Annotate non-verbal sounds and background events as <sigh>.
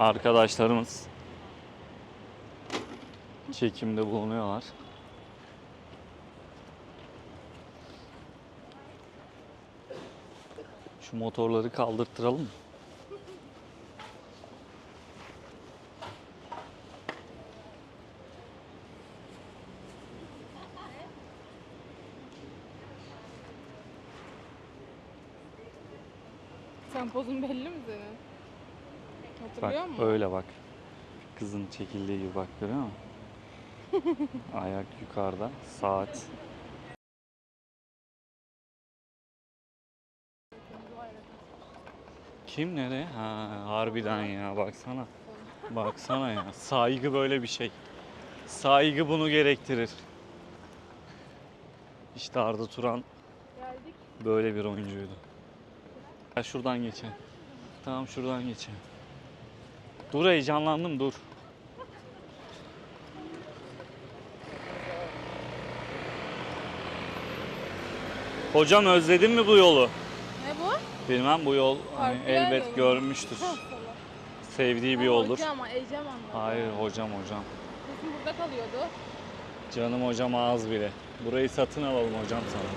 arkadaşlarımız çekimde bulunuyorlar. Şu motorları kaldırtıralım mı? Sen pozun belli mi senin? Bak Hatırlıyor musun? öyle bak. Kızın çekildiği gibi bak görüyor musun? <laughs> Ayak yukarıda, saat. Kim nereye? Ha, harbiden ya baksana. Baksana ya. Saygı böyle bir şey. Saygı bunu gerektirir. İşte Arda Turan böyle bir oyuncuydu. Ya şuradan geçelim. Tamam şuradan geçelim. Dur heyecanlandım dur. Hocam özledin mi bu yolu? Ne bu? Bilmem bu yol hani Farklı yer elbet yolu. görmüştür. Sevdiği bir yoldur. Hocam, Ecem anladı. Hayır hocam hocam. Kesin burada kalıyordu. Canım hocam ağız bile. Burayı satın alalım hocam sana.